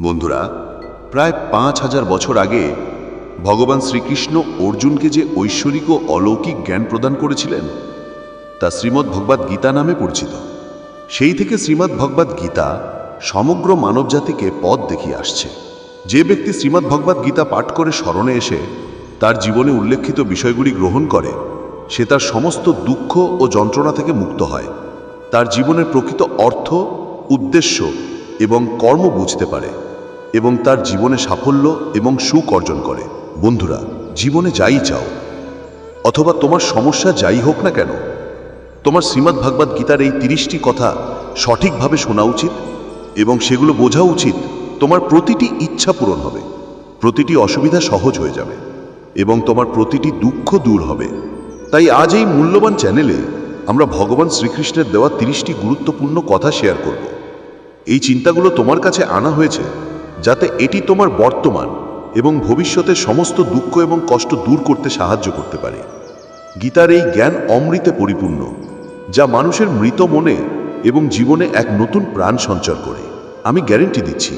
বন্ধুরা, প্রায় পাঁচ হাজার বছর আগে ভগবান শ্রীকৃষ্ণ অর্জুনকে যে ঐশ্বরিক ও অলৌকিক জ্ঞান প্রদান করেছিলেন, তা শ্রীমদ্ ভগবদ্ গীতা নামে পরিচিত। সেই থেকে শ্রীমদ্ ভগবদ্ গীতা সমগ্র মানবজাতিকে পথ দেখিয়ে আসছে। যে ব্যক্তি শ্রীমদ্ ভগবদ্ গীতা পাঠ করে স্মরণে এসে তার জীবনে উল্লেখিত বিষয়গুলি গ্রহণ করে, সে তার সমস্ত দুঃখ ও যন্ত্রণা থেকে মুক্ত হয়। তার জীবনের প্রকৃত অর্থ, উদ্দেশ্য এবং কর্ম বুঝতে পারে। এবং তার জীবনে সাফল্য এবং সুখ অর্জন করে। বন্ধুরা, জীবনে যাই চাও, অথবা তোমার সমস্যা যাই হোক না কেন, তোমার শ্রীমদ্ ভাগবত গীতার এই তিরিশটি কথা সঠিকভাবে শোনা উচিত এবং সেগুলো বোঝা উচিত তোমার প্রতিটি ইচ্ছা পূরণ হবে, প্রতিটি অসুবিধা সহজ হয়ে যাবে এবং তোমার প্রতিটি দুঃখ দূর হবে। তাই আজ এই মূল্যবান চ্যানেলে আমরা ভগবান শ্রীকৃষ্ণের দেওয়া তিরিশটি গুরুত্বপূর্ণ কথা শেয়ার করব। এই চিন্তাগুলো তোমার কাছে আনা হয়েছে যাতে এটি তোমার বর্তমান এবং ভবিষ্যতের সমস্ত দুঃখ এবং কষ্ট দূর করতে সাহায্য করতে পারে। গীতার এই জ্ঞান অমৃতে পরিপূর্ণ, যা মানুষের মৃত মনে এবং জীবনে এক নতুন প্রাণ সঞ্চার করে। আমি গ্যারেন্টি দিচ্ছি,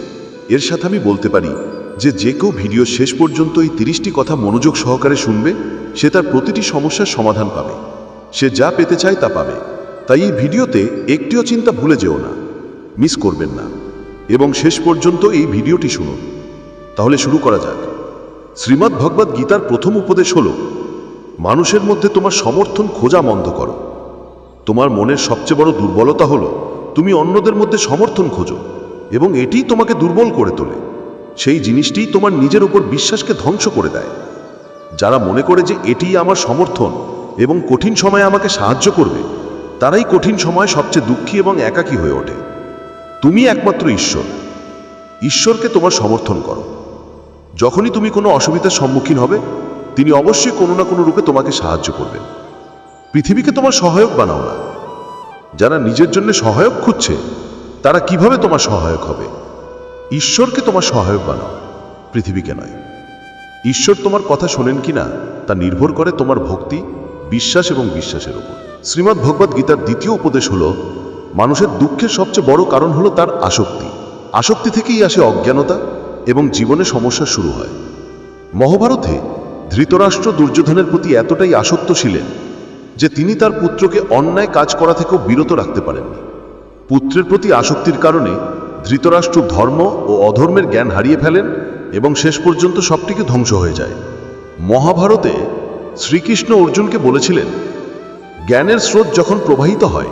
এর সাথে আমি বলতে পারি যে যে কেউ ভিডিও শেষ পর্যন্ত এই তিরিশটি কথা মনোযোগ সহকারে শুনবে, সে তার প্রতিটি সমস্যার সমাধান পাবে। সে যা পেতে চায় তা পাবে। তাই এই ভিডিওতে একটিও চিন্তা ভুলে যেও না। মিস করবেন না। এবং শেষ পর্যন্ত এই ভিডিওটি শুনুন। তাহলে শুরু করা যাক। শ্রীমদ্ ভগবদ গীতার প্রথম উপদেশ হলো, মানুষের মধ্যে তোমার সমর্থন খোঁজা বন্ধ করো। তোমার মনের সবচেয়ে বড় দুর্বলতা হলো, তুমি অন্যদের মধ্যে সমর্থন খোঁজো এবং এটিই তোমাকে দুর্বল করে তোলে। সেই জিনিসটিই তোমার নিজের উপর বিশ্বাসকে ধ্বংস করে দেয়। যারা মনে করে যে এটিই আমার সমর্থন এবং কঠিন সময়ে আমাকে সাহায্য করবে, তারাই কঠিন সময় সবচেয়ে দুঃখী এবং একাকী হয়ে ওঠে। তুমি একমাত্র ঈশ্বর। ঈশ্বরকে তোমার সমর্থন করো। যখনই তুমি কোনো অসুবিধার সম্মুখীন হবে, তিনি অবশ্যই কোনো না কোনো রূপে তোমাকে সাহায্য করবেন। পৃথিবীকে তোমার সহায়ক বানাও না। যারা নিজের জন্য সহায়ক খুঁজছে, তারা কীভাবে তোমার সহায়ক হবে? ঈশ্বরকে তোমার সহায়ক বানাও, পৃথিবীকে নয়। ঈশ্বর তোমার কথা শোনেন কিনা তা নির্ভর করে তোমার ভক্তি, বিশ্বাস এবং বিশ্বাসের উপর। শ্রীমদ্ ভগবদ গীতার দ্বিতীয় উপদেশ হলো মানুষের দুঃখের সবচেয়ে বড় কারণ হলো তার আসক্তি। আসক্তি থেকেই আসে অজ্ঞানতা এবং জীবনে সমস্যা শুরু হয়। মহাভারতে ধৃতরাষ্ট্র দুর্যোধনের প্রতি এতটাই আসক্ত ছিলেন যে তিনি তার পুত্রকে অন্যায় কাজ করা থেকেও বিরত রাখতে পারেননি। পুত্রের প্রতি আসক্তির কারণে ধৃতরাষ্ট্র ধর্ম ও অধর্মের জ্ঞান হারিয়ে ফেলেন এবং শেষ পর্যন্ত সবটিকে ধ্বংস হয়ে যায়। মহাভারতে শ্রীকৃষ্ণ অর্জুনকে বলেছিলেন, জ্ঞানের স্রোত যখন প্রবাহিত হয়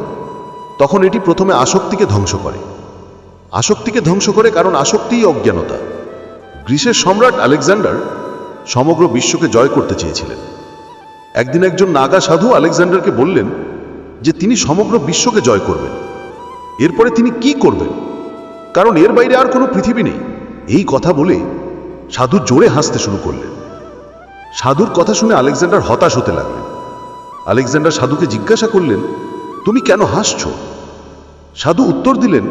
তখন এটি প্রথমে আসক্তিকে ধ্বংস করে। আসক্তিকে ধ্বংস করে কারণ আসক্তিই অজ্ঞানতা। গ্রিসের সম্রাট আলেকজান্ডার সমগ্র বিশ্বকে জয় করতে চেয়েছিলেন। একদিন একজন নাগা সাধু আলেকজান্ডারকে বললেন যে, তিনি সমগ্র বিশ্বকে জয় করবেন। এরপরে তিনি কি করবেন? কারণ এর বাইরে আর কোনো পৃথিবী নেই। এই কথা বলে সাধু জোরে হাসতে শুরু করলেন। সাধুর কথা শুনে আলেকজান্ডার হতাশ হতে লাগলেন। আলেকজান্ডার সাধুকে জিজ্ঞাসা করলেন, তুমি কেন হাসছ? সাধু উত্তর দিলেন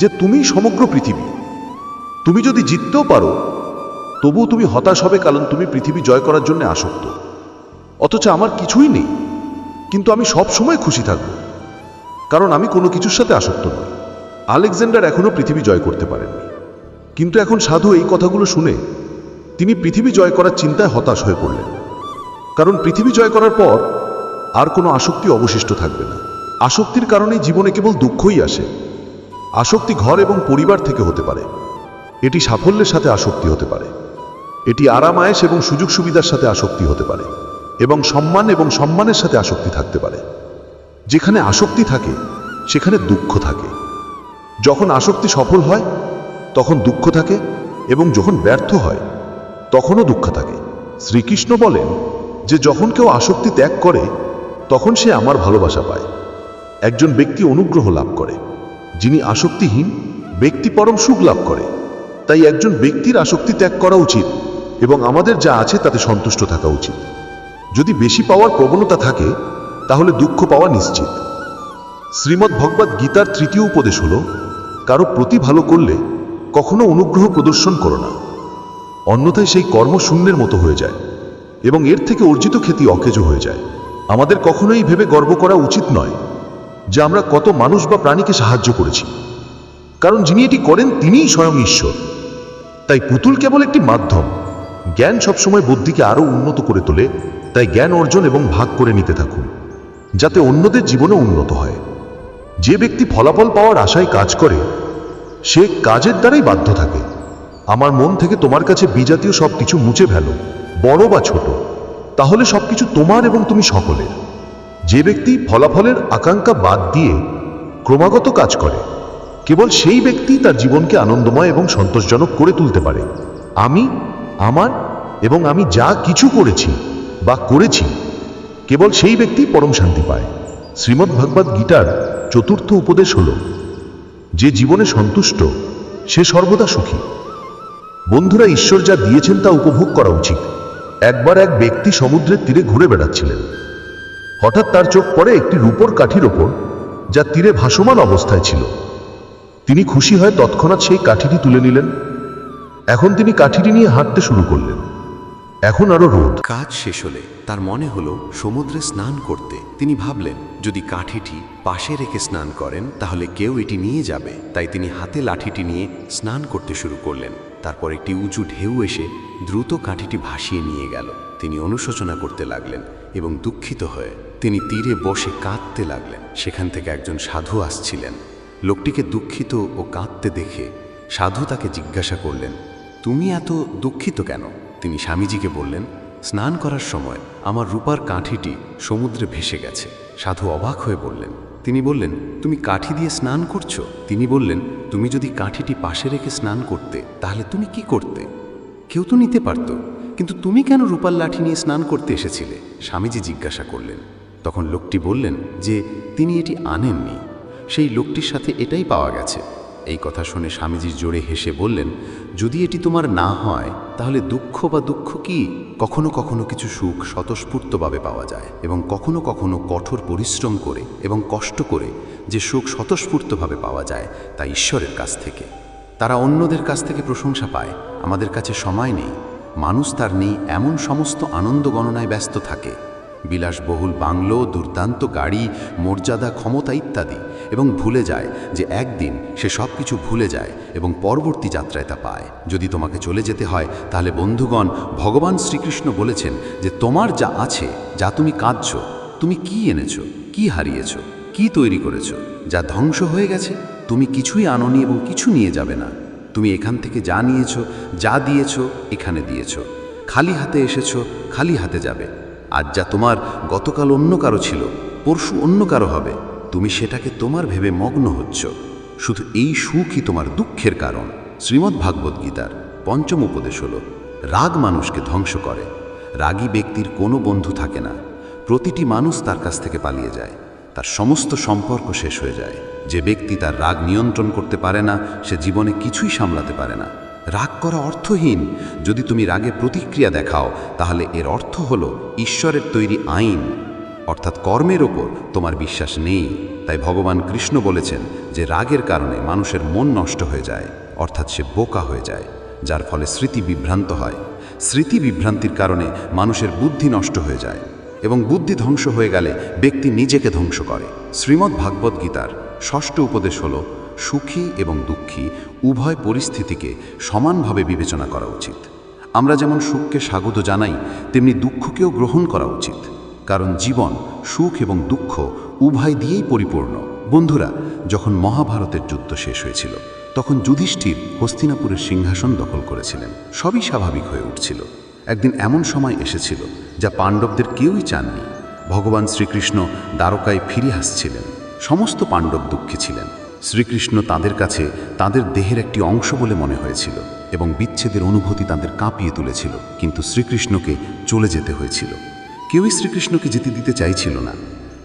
যে তুমি সমগ্র পৃথিবী। তুমি যদি জিততেও পারো, তবুও তুমি হতাশ হবে কারণ তুমি পৃথিবী জয় করার জন্য আসক্ত। অথচ আমার কিছুই নেই, কিন্তু আমি সব সময় খুশি থাকব। কারণ আমি কোনো কিছুর সাথে আসক্ত নই। আলেকজান্ডার এখনও পৃথিবী জয় করতে পারেননি। কিন্তু এখন সাধু এই কথাগুলো শুনে তিনি পৃথিবী জয় করার চিন্তায় হতাশ হয়ে পড়লেন। কারণ পৃথিবী জয় করার পর আর কোনো আসক্তি অবশিষ্ট থাকবে না। আসক্তির কারণে জীবনে কেবল দুঃখই আসে। আসক্তি ঘর এবং পরিবার থেকে হতে পারে। এটি সাফল্যের সাথে আসক্তি হতে পারে। এটি আরাম, আয়েস এবং সুযোগ সুবিধার সাথে আসক্তি হতে পারে এবং সম্মান এবং সম্মানের সাথে আসক্তি থাকতে পারে। যেখানে আসক্তি থাকে, সেখানে দুঃখ থাকে। যখন আসক্তি সফল হয়, তখন দুঃখ থাকে এবং যখন ব্যর্থ হয়, তখনও দুঃখ থাকে। শ্রীকৃষ্ণ বলেন যে, যখন কেউ আসক্তি ত্যাগ করে, তখন সে আমার ভালোবাসা পায়। একজন ব্যক্তি অনুগ্রহ লাভ করে, যিনি আসক্তিহীন, ব্যক্তি পরম সুখ লাভ করে। তাই একজন ব্যক্তির আসক্তি ত্যাগ করা উচিত এবং আমাদের যা আছে তাতে সন্তুষ্ট থাকা উচিত। যদি বেশি পাওয়ার প্রবণতা থাকে, তাহলে দুঃখ পাওয়া নিশ্চিত। শ্রীমদ্ ভগবদ গীতার তৃতীয় উপদেশ হল, কারও প্রতি ভালো করলে কখনো অনুগ্রহ প্রদর্শন করো না। অন্যথায় সেই কর্ম শূন্যের মতো হয়ে যায় এবং এর থেকে অর্জিত খ্যাতি অকেজ হয়ে যায়। আমাদের কখনোই ভেবে গর্ব করা উচিত নয়। যে আমরা কত মানুষ বা প্রাণীকে সাহায্য করেছি। কারণ যিনি এটি করেন, তিনিই স্বয়ং ঈশ্বর। তাই পুতুল কেবল একটি মাধ্যম। জ্ঞান সবসময় বুদ্ধিকে আরও উন্নত করে তোলে, তাই জ্ঞান অর্জন এবং ভাগ করে নিতে থাকুন, যাতে অন্যদের জীবনে উন্নত হয়। যে ব্যক্তি ফলাফল পাওয়ার আশায় কাজ করে, সে কাজের দ্বারাই বাধ্য থাকে। আমার মন থেকে তোমার কাছে বিজাতীয় সব কিছু মুছে ফেলো, বড় বা ছোট। তাহলে সবকিছু তোমার এবং তুমি সকলের। যে ব্যক্তি ফলাফলের আকাঙ্ক্ষা বাদ দিয়ে ক্রমাগত কাজ করে, কেবল সেই ব্যক্তি তার জীবনকে আনন্দময় এবং সন্তোষজনক করে তুলতে পারে। আমি, আমার এবং আমি যা কিছু করেছি বা করেছি, কেবল সেই ব্যক্তি পরম শান্তি পায়। শ্রীমদ্ ভগবদ গীতার চতুর্থ উপদেশ হল, যে জীবনে সন্তুষ্ট, সে সর্বদা সুখী। বন্ধুরা, ঈশ্বর যা দিয়েছেন তা উপভোগ করা উচিত। একবার এক ব্যক্তি সমুদ্রের তীরে ঘুরে বেড়াচ্ছিলেন। হঠাৎ তার চোখ পড়ে একটি রূপোর কাঠির ওপর, যা তীরে ভাসমান অবস্থায় ছিল। তিনি খুশি হয়ে তৎক্ষণাৎ সেই কাঠিটি তুলে নিলেন। এখন তিনি কাঠিটি নিয়ে হাঁটতে শুরু করলেন। এখন আরও রোদ। কাজ শেষ হলে তার মনে হলো সমুদ্রে স্নান করতে। তিনি ভাবলেন, যদি কাঠিটি পাশে রেখে স্নান করেন, তাহলে কেউ এটি নিয়ে যাবে। তাই তিনি হাতে লাঠিটি নিয়ে স্নান করতে শুরু করলেন। তারপর একটি উঁচু ঢেউ এসে দ্রুত কাঠিটি ভাসিয়ে নিয়ে গেল। তিনি অনুশোচনা করতে লাগলেন এবং দুঃখিত হয়ে তিনি তীরে বসে কাঁদতে লাগলেন। সেখান থেকে একজন সাধু আসছিলেন। লোকটিকে দুঃখিত ও কাঁদতে দেখে সাধু তাকে জিজ্ঞাসা করলেন, তুমি এত দুঃখিত কেন? তিনি স্বামীজিকে বললেন, স্নান করার সময় আমার রূপার কাঠিটি সমুদ্রে ভেসে গেছে। সাধু অবাক হয়ে বললেন, তিনি বললেন, তুমি কাঠি দিয়ে স্নান করছ? তিনি বললেন, তুমি যদি কাঠিটি পাশে রেখে স্নান করতে, তাহলে তুমি কি করতে? কেউ তো নিতে পারত। কিন্তু তুমি কেন রূপার লাঠি নিয়ে স্নান করতে এসেছিলে? স্বামীজি জিজ্ঞাসা করলেন। তখন লোকটি বললেন যে, তিনি এটি আনেননি। সেই লোকটির সাথে এটাই পাওয়া গেছে। এই কথা শুনে স্বামীজি জোরে হেসে বললেন, যদি এটি তোমার না হয়, তাহলে দুঃখ বা দুঃখ কি? কখনো কখনো কিছু সুখ স্বতঃস্ফূর্তভাবে পাওয়া যায় এবং কখনো কখনো কঠোর পরিশ্রম করে এবং কষ্ট করে যে সুখ স্বতঃস্ফূর্তভাবে পাওয়া যায় তা ঈশ্বরের কাছ থেকে। তারা অন্যদের কাছ থেকে প্রশংসা পায়। আমাদের কাছে সময় নেই। মানুষ তার নেই এমন সমস্ত আনন্দ গণনায় ব্যস্ত থাকে। বিলাসবহুল বাংলো, দুর্দান্ত গাড়ি, মর্যাদা, ক্ষমতা ইত্যাদি এবং ভুলে যায় যে একদিন সে সব কিছু ভুলে যায় এবং পরবর্তী যাত্রায় তা পায়। যদি তোমাকে চলে যেতে হয়, তাহলে বন্ধুগণ, ভগবান শ্রীকৃষ্ণ বলেছেন যে তোমার যা আছে, যা তুমি কাঁদছ, তুমি কি এনেছ, কি হারিয়েছ, কি তৈরি করেছ, যা ধ্বংস হয়ে গেছে, তুমি কিছুই আননি এবং কিছু নিয়ে যাবে না। তুমি এখান থেকে যা নিয়েছো, যা দিয়েছ, এখানে দিয়েছ। খালি হাতে এসেছ, খালি হাতে যাবে। আজ যা তোমার, গতকাল অন্য কারও ছিল, পরশু অন্য কারও হবে। তুমি সেটাকে তোমার ভেবে মগ্ন হচ্ছ। শুধু এই সুখই তোমার দুঃখের কারণ। শ্রীমদ্ ভাগবত গীতার পঞ্চম উপদেশ হল, রাগ মানুষকে ধ্বংস করে। রাগী ব্যক্তির কোনো বন্ধু থাকে না। প্রতিটি মানুষ তার কাছ থেকে পালিয়ে যায়। তার সমস্ত সম্পর্ক শেষ হয়ে যায়। যে ব্যক্তি তার রাগ নিয়ন্ত্রণ করতে পারে না, সে জীবনে কিছুই সামলাতে পারে না। রাগ করা অর্থহীন। যদি তুমি রাগে প্রতিক্রিয়া দেখাও, তাহলে এর অর্থ হলো ঈশ্বরের তৈরি আইন। অর্থাৎ কর্মের ওপর তোমার বিশ্বাস নেই। তাই ভগবান কৃষ্ণ বলেছেন যে রাগের কারণে মানুষের মন নষ্ট হয়ে যায়, অর্থাৎ সে বোকা হয়ে যায়, যার ফলে স্মৃতি বিভ্রান্ত হয়। স্মৃতি বিভ্রান্তির কারণে মানুষের বুদ্ধি নষ্ট হয়ে যায় এবং বুদ্ধি ধ্বংস হয়ে গেলে ব্যক্তি নিজেকে ধ্বংস করে। শ্রীমদ্ ভাগবত গীতার ষষ্ঠ উপদেশ হল, সুখী এবং দুঃখী উভয় পরিস্থিতিকে সমানভাবে বিবেচনা করা উচিত। আমরা যেমন সুখকে স্বাগত জানাই, তেমনি দুঃখকেও গ্রহণ করা উচিত। কারণ জীবন, সুখ এবং দুঃখ উভয় দিয়েই পরিপূর্ণ। বন্ধুরা, যখন মহাভারতের যুদ্ধ শেষ হয়েছিল, তখন যুধিষ্ঠির হস্তিনাপুরের সিংহাসন দখল করেছিলেন। সবই স্বাভাবিক হয়ে উঠছিল। একদিন এমন সময় এসেছিল, যা পাণ্ডবদের কেউই চাননি। ভগবান শ্রীকৃষ্ণ দ্বারকায় ফিরে আসছিলেন। সমস্ত পাণ্ডব দুঃখী ছিলেন। শ্রীকৃষ্ণ তাদের কাছে তাদের দেহের একটি অংশ বলে মনে হয়েছিল এবং বিচ্ছেদের অনুভূতি তাদের কাঁপিয়ে তুলেছিল, কিন্তু শ্রীকৃষ্ণকে চলে যেতে হয়েছিল। কেউই শ্রীকৃষ্ণকে যেতে দিতে চাইছিল না।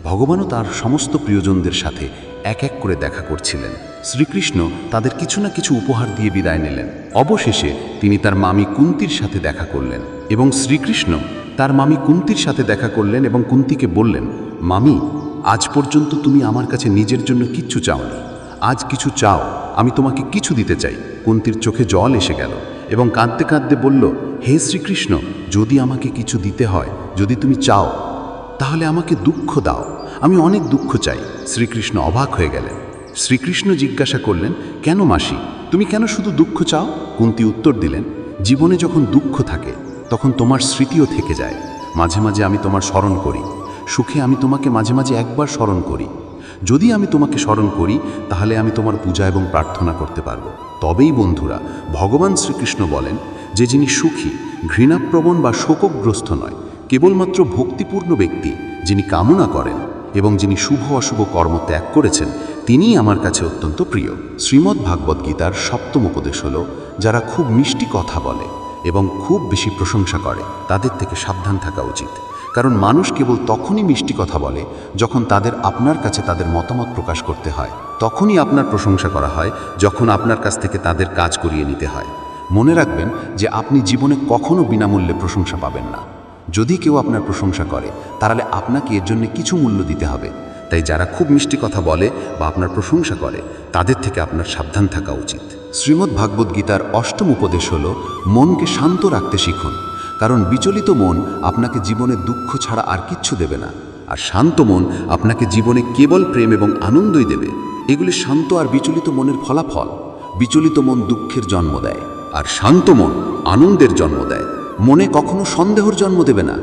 ভগবানও তার সমস্ত প্রিয়জনদের সাথে এক এক করে দেখা করছিলেন। শ্রীকৃষ্ণ তাদের কিছু না কিছু উপহার দিয়ে বিদায় নিলেন। অবশেষে তিনি তার মামি কুন্তির সাথে দেখা করলেন এবং শ্রীকৃষ্ণ তার মামি কুন্তির সাথে দেখা করলেন এবং কুন্তিকে বললেন, মামি আজ পর্যন্ত তুমি আমার কাছে নিজের জন্য কিচ্ছু চাওনি। আজ কিছু চাও, আমি তোমাকে কিছু দিতে চাই। কুন্তির চোখে জল এসে গেল এবং কাঁদতে কাঁদতে বলল, হে শ্রীকৃষ্ণ, যদি আমাকে কিছু দিতে হয়, যদি তুমি চাও, তাহলে আমাকে দুঃখ দাও। আমি অনেক দুঃখ চাই শ্রীকৃষ্ণ অবাক হয়ে গেলেন। শ্রীকৃষ্ণ জিজ্ঞাসা করলেন, কেন মাসি, তুমি কেন শুধু দুঃখ চাও কুন্তি উত্তর দিলেন, জীবনে যখন দুঃখ থাকে, তখন তোমার স্মৃতিও থেকে যায়। মাঝে মাঝে আমি তোমার স্মরণ করি। সুখে আমি তোমাকে মাঝে মাঝে একবার স্মরণ করি। যদি আমি তোমাকে স্মরণ করি, তাহলে আমি তোমার পূজা এবং প্রার্থনা করতে পারব। তবেই বন্ধুরা, ভগবান শ্রীকৃষ্ণ বলেন যে যিনি সুখী, ঘৃণাপ্রবণ বা শোকগ্রস্ত নয়, কেবলমাত্র ভক্তিপূর্ণ ব্যক্তি যিনি কামনা করেন এবং যিনি শুভ অশুভ কর্ম ত্যাগ করেছেন, তিনিই আমার কাছে অত্যন্ত প্রিয়। শ্রীমদ্ ভাগবত গীতার সপ্তম উপদেশ হল, যারা খুব মিষ্টি কথা বলে এবং খুব বেশি প্রশংসা করে, তাদের থেকে সাবধান থাকা উচিত। কারণ মানুষ কেবল তখনই মিষ্টি কথা বলে যখন তাদের আপনার কাছে তাদের মতামত প্রকাশ করতে হয়। তখনই আপনার প্রশংসা করা হয়, যখন আপনার কাছ থেকে তাদের কাজ করিয়ে নিতে হয়। মনে রাখবেন যে আপনি জীবনে কখনো বিনামূল্যে প্রশংসা পাবেন না। যদি কেউ আপনার প্রশংসা করে, তাহলে আপনাকে এর জন্য কিছু মূল্য দিতে হবে। তাই যারা খুব মিষ্টি কথা বলে বা আপনার প্রশংসা করে, তাদের থেকে আপনার সাবধান থাকা উচিত। শ্রীমদ্ ভাগবত গীতার অষ্টম উপদেশ হল, মনকে শান্ত রাখতে শিখুন। কারণ বিচলিত মন আপনাকে জীবনে দুঃখ ছাড়া আর কিচ্ছু দেবে না। আর শান্ত মন আপনাকে জীবনে কেবল প্রেম এবং আনন্দই দেবে। এগুলি শান্ত আর বিচলিত মনের ফলাফল। বিচলিত মন দুঃখের জন্ম দেয়, আর শান্ত মন আনন্দের জন্ম দেয়। মনে কখনো সন্দেহর জন্ম দেবে না।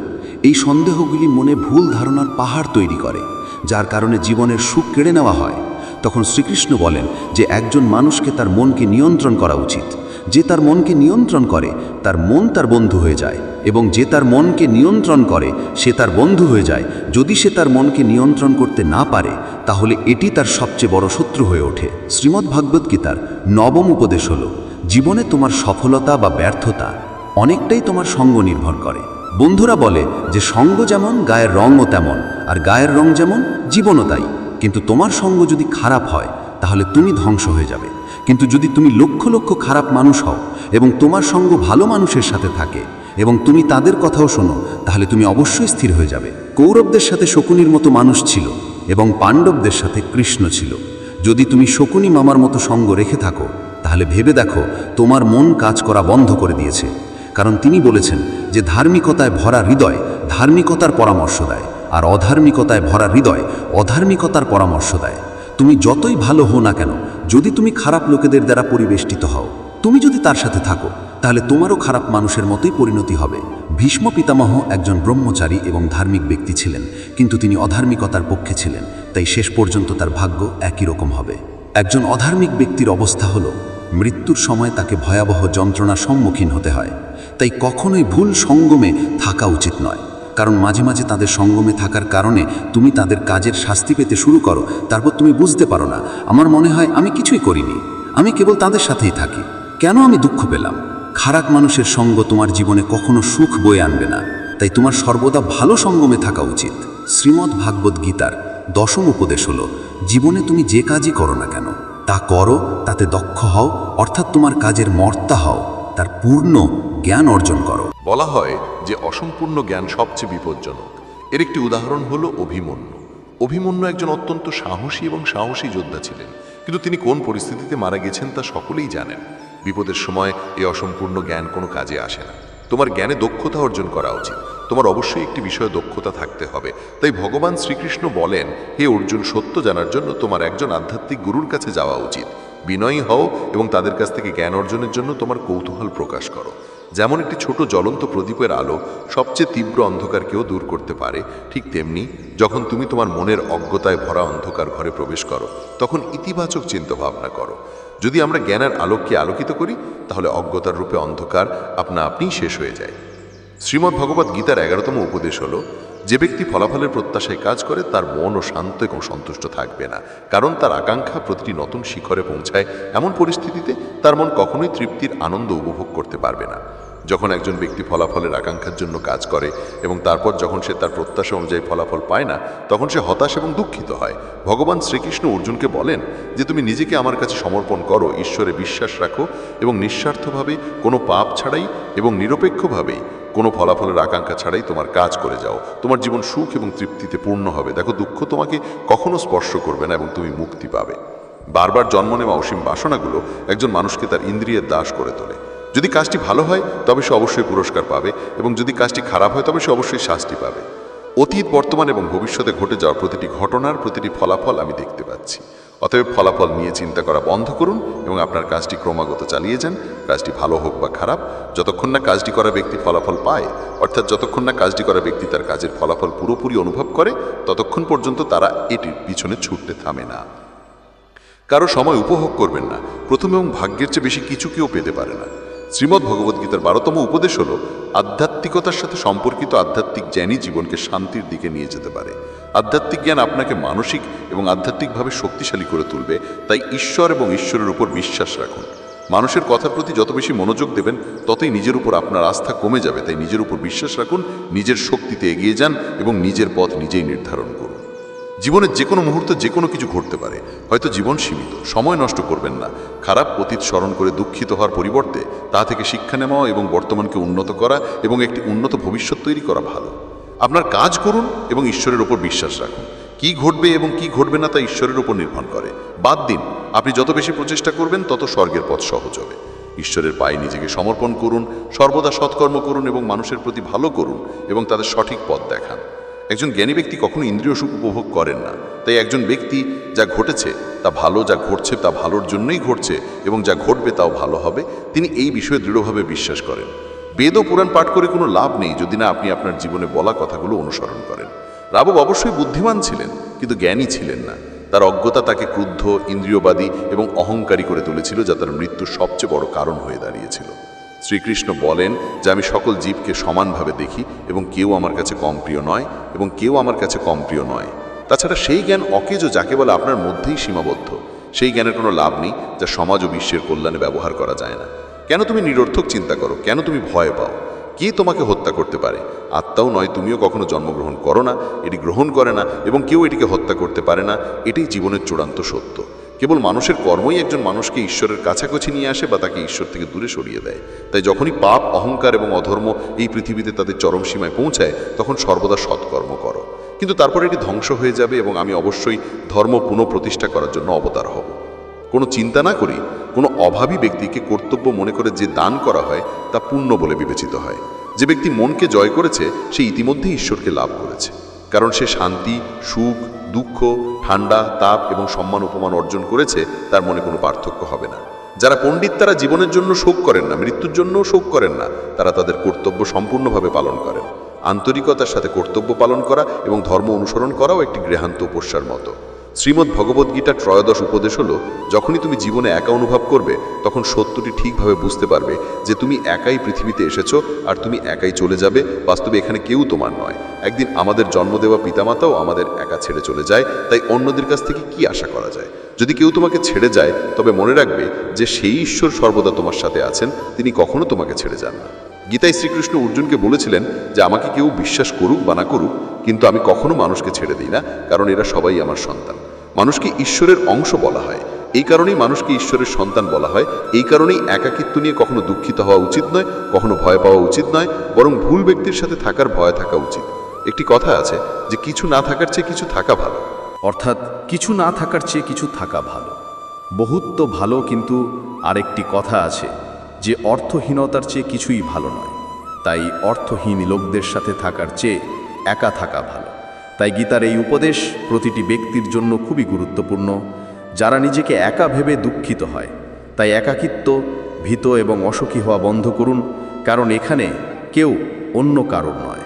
এই সন্দেহগুলি মনে ভুল ধারণার পাহাড় তৈরি করে, যার কারণে জীবনের সুখ কেড়ে নেওয়া হয়। তখন শ্রীকৃষ্ণ বলেন যে একজন মানুষকে তার মনকে নিয়ন্ত্রণ করা উচিত। যে তার মনকে নিয়ন্ত্রণ করে, তার মন তার বন্ধু হয়ে যায়। এবং যে তার মনকে নিয়ন্ত্রণ করে, সে তার বন্ধু হয়ে যায়। যদি সে তার মনকে নিয়ন্ত্রণ করতে না পারে, তাহলে এটি তার সবচেয়ে বড় শত্রু হয়ে ওঠে। শ্রীমদ্ ভাগবত গীতার নবম উপদেশ হল, জীবনে তোমার সফলতা বা ব্যর্থতা অনেকটাই তোমার সঙ্গ নির্ভর করে। বন্ধুরা বলে যে, সঙ্গ যেমন, গায়ের রঙও তেমন। আর গায়ের রং যেমন, জীবনও তাই। কিন্তু তোমার সঙ্গ যদি খারাপ হয়, তাহলে তুমি ধ্বংস হয়ে যাবে। কিন্তু যদি তুমি লক্ষ লক্ষ খারাপ মানুষ হও এবং তোমার সঙ্গ ভালো মানুষের সাথে থাকে এবং তুমি তাদের কথাও শোনো, তাহলে তুমি অবশ্যই স্থির হয়ে যাবে। কৌরবদের সাথে শকুনির মতো মানুষ ছিল এবং পাণ্ডবদের সাথে কৃষ্ণ ছিল। যদি তুমি শকুনি মামার মতো সঙ্গ রেখে থাকো, তাহলে ভেবে দেখো তোমার মন কাজ করা বন্ধ করে দিয়েছে। কারণ তিনি বলেছেন যে ধার্মিকতায় ভরা হৃদয় ধার্মিকতার পরামর্শ দেয়, আর অধার্মিকতায় ভরা হৃদয় অধার্মিকতার পরামর্শ দেয়। তুমি যতই ভালো হও না কেন, যদি তুমি খারাপ লোকেদের দ্বারা পরিবেষ্টিত হও, তুমি যদি তার সাথে থাকো, তাহলে তোমারও খারাপ মানুষের মতোই পরিণতি হবে। ভীষ্ম পিতামহ একজন ব্রহ্মচারী এবং ধার্মিক ব্যক্তি ছিলেন, কিন্তু তিনি অধার্মিকতার পক্ষে ছিলেন, তাই শেষ পর্যন্ত তার ভাগ্য একই রকম হবে। একজন অধার্মিক ব্যক্তির অবস্থা হলো, মৃত্যুর সময় তাকে ভয়াবহ যন্ত্রণার সম্মুখীন হতে হয়, তাই কখনোই ভুল সঙ্গমে থাকা উচিত নয়। কারণ মাঝে মাঝে তাদের সঙ্গমে থাকার কারণে তুমি তাদের কাজের শাস্তি পেতে শুরু করো। তারপর তুমি বুঝতে পারো না। আমার মনে হয় আমি কিছুই করিনি। আমি কেবল তাদের সাথেই থাকি। কেন আমি দুঃখ পেলাম? খারাপ মানুষের সঙ্গ তোমার জীবনে কখনো সুখ বয়ে আনবে না। তাই তোমার সর্বদা ভালো সঙ্গমে থাকা উচিত। শ্রীমদ্ ভাগবত গীতার দশম উপদেশ হলো, জীবনে তুমি যে কাজই করো না কেন, তা করো, তাতে দক্ষ হও, অর্থাৎ তোমার কাজের মর্তা হও। তার পূর্ণ জ্ঞান অর্জন করো। বলা হয় যে অসম্পূর্ণ জ্ঞান সবচেয়ে বিপজ্জনক। এর একটি উদাহরণ হলো অভিমন্যু। অভিমন্যু একজন অত্যন্ত সাহসী এবং সাহসী যোদ্ধা ছিলেন। কিন্তু তিনি কোন পরিস্থিতিতে মারা গেছেন তা সকলেই জানেন। বিপদের সময় এই অসম্পূর্ণ জ্ঞান কোনো কাজে আসে না। তোমার জ্ঞানে দক্ষতা অর্জন করা উচিত। তোমার অবশ্যই একটি বিষয়ে দক্ষতা থাকতে হবে। তাই ভগবান শ্রীকৃষ্ণ বলেন, হে অর্জুন, সত্য জানার জন্য তোমার একজন আধ্যাত্মিক গুরুর কাছে যাওয়া উচিত। বিনয়ী হও এবং তাদের কাছ থেকে জ্ঞান অর্জনের জন্য তোমার কৌতূহল প্রকাশ করো। যেমন একটি ছোট জ্বলন্ত প্রদীপের আলো সবচেয়ে তীব্র অন্ধকারকেও দূর করতে পারে, ঠিক তেমনি যখন তুমি তোমার মনের অজ্ঞতায় ভরা অন্ধকার ঘরে প্রবেশ করো, তখন ইতিবাচক চিন্তাভাবনা করো। যদি আমরা জ্ঞানের আলোককে আলোকিত করি, তাহলে অজ্ঞতার রূপে অন্ধকার আপনা আপনিই শেষ হয়ে যায়। শ্রীমদ্ ভগবত গীতার এগারোতম উপদেশ হল যে ব্যক্তি ফলাফলের প্রত্যাশায় কাজ করে, তার মনও শান্ত এবং সন্তুষ্ট থাকবে না। কারণ তার আকাঙ্ক্ষা প্রতিটি নতুন শিখরে পৌঁছায়। এমন পরিস্থিতিতে তার মন কখনোই তৃপ্তির আনন্দ উপভোগ করতে পারবে না। যখন একজন ব্যক্তি ফলাফলের আকাঙ্ক্ষার জন্য কাজ করে এবং তারপর যখন সে তার প্রত্যাশা অনুযায়ী ফলাফল পায় না, তখন সে হতাশ এবং দুঃখিত হয়। ভগবান শ্রীকৃষ্ণ অর্জুনকে বলেন যে, তুমি নিজেকে আমার কাছে সমর্পণ করো, ঈশ্বরে বিশ্বাস রাখো এবং নিঃস্বার্থভাবে কোনো পাপ ছাড়াই এবং নিরপেক্ষভাবেই। কোনো ফলাফলের আকাঙ্ক্ষা ছাড়াই তোমার কাজ করে যাও। তোমার জীবন সুখ এবং তৃপ্তিতে পূর্ণ হবে। দেখো, দুঃখ তোমাকে কখনো স্পর্শ করবে না এবং তুমি মুক্তি পাবে। বারবার জন্ম নেওয়া অসীম বাসনাগুলো একজন মানুষকে তার ইন্দ্রিয়ের দাস করে তোলে। যদি কাজটি ভালো হয়, তবে সে অবশ্যই পুরস্কার পাবে এবং যদি কাজটি খারাপ হয়, তবে সে অবশ্যই শাস্তি পাবে। অতীত, বর্তমান এবং ভবিষ্যতে ঘটে যাওয়া প্রতিটি ঘটনার প্রতিটি ফলাফল আমি দেখতে পাচ্ছি। অতএব ফলাফল নিয়ে চিন্তা করা বন্ধ করুন এবং আপনার কাজটি ক্রমাগত চালিয়ে যান। কাজটি ভালো হোক বা খারাপ, যতক্ষণ না কাজটি করা ব্যক্তি ফলাফল পায়, অর্থাৎ যতক্ষণ না কাজটি করা ব্যক্তি তার কাজের ফলাফল পুরোপুরি অনুভব করে, ততক্ষণ পর্যন্ত তারা এটির পিছনে ছুটতে থামে না। কারও সময় উপভোগ করবেন না। প্রথমে এবং ভাগ্যের চেয়ে বেশি কিছু কেউ পেতে পারে না। শ্রীমদ্ ভগবদ্গীতার বারোতম উপদেশ হল, আধ্যাত্মিকতার সাথে সম্পর্কিত আধ্যাত্মিক জ্ঞানই জীবনকে শান্তির দিকে নিয়ে যেতে পারে। আধ্যাত্মিক জ্ঞান আপনাকে মানসিক এবং আধ্যাত্মিকভাবে শক্তিশালী করে তুলবে, তাই ঈশ্বর এবং ঈশ্বরের উপর বিশ্বাস রাখুন। মানুষের কথার প্রতি যত বেশি মনোযোগ দেবেন, ততই নিজের উপর আপনার আস্থা কমে যাবে। তাই নিজের উপর বিশ্বাস রাখুন, নিজের শক্তিতে এগিয়ে যান এবং নিজের পথ নিজেই নির্ধারণ করুন। জীবনের যে কোনো মুহূর্তে যে কোনো কিছু ঘটতে পারে। হয়তো জীবন সীমিত, সময় নষ্ট করবেন না। খারাপ অতীত স্মরণ করে দুঃখিত হওয়ার পরিবর্তে তা থেকে শিক্ষা নেওয়া এবং বর্তমানকে উন্নত করা এবং একটি উন্নত ভবিষ্যৎ তৈরি করা ভালো। আপনার কাজ করুন এবং ঈশ্বরের ওপর বিশ্বাস রাখুন। কি ঘটবে এবং কি ঘটবে না তা ঈশ্বরের উপর নির্ভর করে। বাদ দিন, আপনি যত বেশি প্রচেষ্টা করবেন, তত স্বর্গের পথ সহজ হবে। ঈশ্বরের পায়ে নিজেকে সমর্পণ করুন, সর্বদা সৎকর্ম করুন এবং মানুষের প্রতি ভালো করুন এবং তাদের সঠিক পথ দেখান। একজন জ্ঞানী ব্যক্তি কখনো ইন্দ্রিয় সুখ উপভোগ করেন না। তাই একজন ব্যক্তি যা ঘটেছে, তা ভালো, যা ঘটছে, তা ভালোর জন্যই ঘটছে এবং যা ঘটবে, তাও ভালো হবে, তিনি এই বিষয়ে দৃঢ়ভাবে বিশ্বাস করেন। বেদ ও পুরাণ পাঠ করে কোনো লাভ নেই যদি না আপনি আপনার জীবনে বলা কথাগুলো অনুসরণ করেন। রাবব অবশ্যই বুদ্ধিমান ছিলেন, কিন্তু জ্ঞানী ছিলেন না। তার অজ্ঞতা তাকে ক্রুদ্ধ, ইন্দ্রিয়বাদী এবং অহংকারী করে তুলেছিল, যা তার মৃত্যুর সবচেয়ে বড় কারণ হয়ে দাঁড়িয়েছিল। শ্রীকৃষ্ণ বলেন যে আমি সকল জীবকে সমানভাবে দেখি এবং কেউ আমার কাছে কম প্রিয় নয় এবং কেউ আমার কাছে কম প্রিয় নয়। তাছাড়া সেই জ্ঞান অকেজ যাকে বলে আপনার মধ্যেই সীমাবদ্ধ। সেই জ্ঞানের কোনো লাভ নেই যা সমাজ ও বিশ্বের কল্যাণে ব্যবহার করা যায় না। কেন তুমি নিরর্থক চিন্তা করো? কেন তুমি ভয় পাও? কে তোমাকে হত্যা করতে পারে? আত্মাও নয়, তুমিও কখনো জন্মগ্রহণ করো না, এটি গ্রহণ করে না এবং কেউ এটিকে হত্যা করতে পারে না। এটাই জীবনের চূড়ান্ত সত্য। কেবল মানুষের কর্মই একজন মানুষকে ঈশ্বরের কাছাকাছি নিয়ে আসে বা তাকে ঈশ্বর থেকে দূরে সরিয়ে দেয়। তাই যখনই পাপ, অহংকার এবং অধর্ম এই পৃথিবীতে তাদের চরম সীমায় পৌঁছায়, তখন সর্বদা সৎকর্ম করো। কিন্তু তারপর এটি ধ্বংস হয়ে যাবে এবং আমি অবশ্যই ধর্ম পুনঃপ্রতিষ্ঠা করার জন্য অবতার হব। কোনো চিন্তা না করি কোনো অভাবী ব্যক্তিকে কর্তব্য মনে করে যে দান করা হয়, তা পুণ্য বলে বিবেচিত হয়। যে ব্যক্তি মনকে জয় করেছে, সে ইতিমধ্যেই ঈশ্বরকে লাভ করেছে। কারণ সে শান্তি, সুখ, দুঃখ, ঠান্ডা, তাপ এবং সম্মান উপমান অর্জন করেছে, তার মনে কোনো পার্থক্য হবে না। যারা পণ্ডিত, তারা জীবনের জন্য শোক করেন না, মৃত্যুর জন্যও শোক করেন না, তারা তাদের কর্তব্য সম্পূর্ণভাবে পালন করেন। আন্তরিকতার সাথে কর্তব্য পালন করা এবং ধর্ম অনুসরণ করাও একটি গৃহান্ত উপস্যার মতো। শ্রীমদ্ ভগবদ্গীতার ত্রয়োদশ উপদেশ হলো, যখনই তুমি জীবনে একা অনুভব করবে, তখন সত্যটি ঠিকভাবে বুঝতে পারবে যে তুমি একাই পৃথিবীতে এসেছ আর তুমি একাই চলে যাবে, বাস্তবে এখানে কেউ তোমার নয়। একদিন আমাদের জন্ম দেওয়া পিতামাতাও আমাদের একা ছেড়ে চলে যায়, তাই অন্যদের কাছ থেকে কি আশা করা যায়? যদি কেউ তোমাকে ছেড়ে যায়, তবে মনে রাখবে যে সেই ঈশ্বর সর্বদা তোমার সাথে আছেন, তিনি কখনো তোমাকে ছেড়ে যান না। গীতায় শ্রীকৃষ্ণ অর্জুনকে বলেছিলেন যে আমাকে কেউ বিশ্বাস করুক বা না করুক, কিন্তু আমি কখনো মানুষকে ছেড়ে দিই না, কারণ এরা সবাই আমার সন্তান। মানুষকে ঈশ্বরের অংশ বলা হয়। এই কারণেই মানুষকে ঈশ্বরের সন্তান বলা হয়। এই কারণেই একাকিত্ব নিয়ে কখনো দুঃখিত হওয়া উচিত নয়, কখনো ভয় পাওয়া উচিত নয়, বরং ভুল ব্যক্তির সাথে থাকার ভয় থাকা উচিত। একটি কথা আছে যে কিছু না থাকার চেয়ে কিছু থাকা ভালো। অর্থাৎ কিছু না থাকার চেয়ে কিছু থাকা ভালো। বহুত ভালো, কিন্তু আরেকটি কথা আছে যে অর্থহীনতার চেয়ে কিছুই ভালো নয়। তাই অর্থহীন লোকদের সাথে থাকার চেয়ে একা থাকা ভালো। তাই গীতার এই উপদেশ প্রতিটি ব্যক্তির জন্য খুবই গুরুত্বপূর্ণ। যারা নিজেকে একা ভেবে দুঃখিত হয়, তাই একাকিত্ব, ভীত এবং অসুখী হওয়া বন্ধ করুন, কারণ এখানে কেউ অন্য কারণ নয়।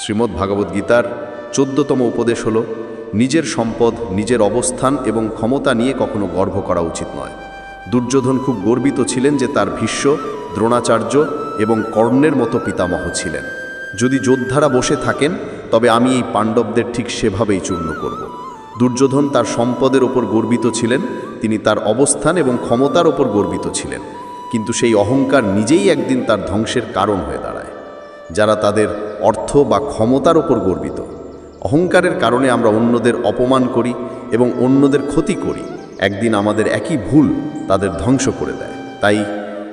শ্রীমদ্ ভাগবদ্গীতার চোদ্দতম উপদেশ হল, নিজের সম্পদ, নিজের অবস্থান এবং ক্ষমতা নিয়ে কখনো গর্ব করা উচিত নয়। দুর্যোধন খুব গর্বিত ছিলেন যে তার ভীষ্ম, দ্রোণাচার্য এবং কর্ণের মতো পিতামহ ছিলেন। যদি যোদ্ধারা বসে থাকেন, তবে আমি এই পাণ্ডবদের ঠিক সেভাবেই চূর্ণ করব। দুর্যোধন তার সম্পদের ওপর গর্বিত ছিলেন, তিনি তার অবস্থান এবং ক্ষমতার ওপর গর্বিত ছিলেন। কিন্তু সেই অহংকার নিজেই একদিন তার ধ্বংসের কারণ হয়ে দাঁড়ায়। যারা তাদের অর্থ বা ক্ষমতার ওপর গর্বিত, অহংকারের কারণে আমরা অন্যদের অপমান করি এবং অন্যদের ক্ষতি করি। একদিন আমাদের একই ভুল তাদের ধ্বংস করে দেয়। তাই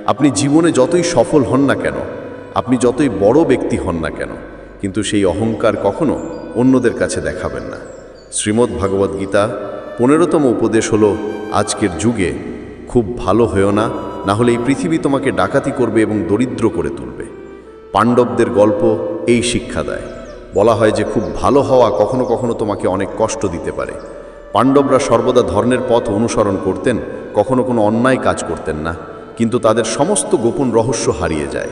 আপনি জীবনে যতই সফল হন না কেন, আপনি যতই বড় ব্যক্তি হন না কেন, কিন্তু সেই অহংকার কখনো অন্যদের কাছে দেখাবেন না। শ্রীমদ্ ভাগবত গীতা পনেরোতম উপদেশ হলো, আজকের যুগে খুব ভালো হয়েও না না হলে এই পৃথিবী তোমাকে ডাকাতি করবে এবং দরিদ্র করে তুলবে। পাণ্ডবদের গল্প এই শিক্ষা দেয়। বলা হয় যে খুব ভালো হওয়া কখনো কখনো তোমাকে অনেক কষ্ট দিতে পারে। পাণ্ডবরা সর্বদা ধর্মের পথ অনুসরণ করতেন, কখনো কোনো অন্যায় কাজ করতেন না, কিন্তু তাদের সমস্ত গোপন রহস্য হারিয়ে যায়।